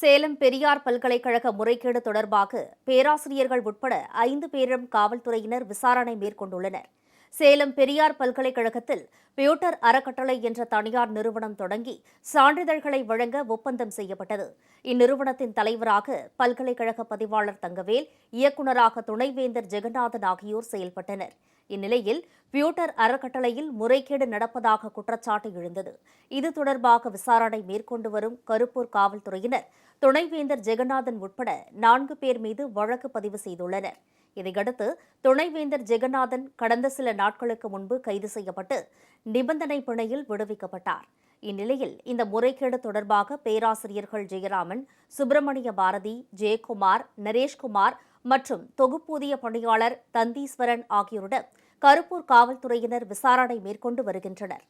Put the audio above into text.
சேலம் பெரியார் பல்கலைக்கழக முறைகேடு தொடர்பாக பேராசிரியர்கள் உட்பட ஐந்து பேரிடம் காவல்துறையினர் விசாரணை மேற்கொண்டுள்ளனர். சேலம் பெரியார் பல்கலைக்கழகத்தில் பியூட்டர் அறக்கட்டளை என்ற தனியார் நிறுவனம் தொடங்கி சான்றிதழ்களை வழங்க ஒப்பந்தம் செய்யப்பட்டது. இந்நிறுவனத்தின் தலைவராக பல்கலைக்கழக பதிவாளர் தங்கவேல் இயக்குநராக துணைவேந்தர் ஜெகநாதன் ஆகியோர் செயல்பட்டனர். இந்நிலையில் பியூட்டர் அறக்கட்டளையில் முறைகேடு நடப்பதாக குற்றச்சாட்டு எழுந்தது. இது தொடர்பாக விசாரணை மேற்கொண்டு வரும் கருப்பூர் காவல்துறையினர் துணைவேந்தர் ஜெகநாதன் உட்பட நான்கு பேர் மீது வழக்கு பதிவு செய்துள்ளனர். இதையடுத்து துணைவேந்தர் ஜெகநாதன் கடந்த சில நாட்களுக்கு முன்பு கைது செய்யப்பட்டு நிபந்தனை பிணையில் விடுவிக்கப்பட்டார். இந்நிலையில் இந்த முறைகேடு தொடர்பாக பேராசிரியர்கள் ஜெயராமன் சுப்பிரமணிய பாரதி ஜெயக்குமார் நரேஷ்குமார் மற்றும் தொகுப்பூதிய பணியாளர் தந்தீஸ்வரன் ஆகியோருடன் கருப்பூர் காவல்துறையினர் விசாரணை மேற்கொண்டு வருகின்றனர்.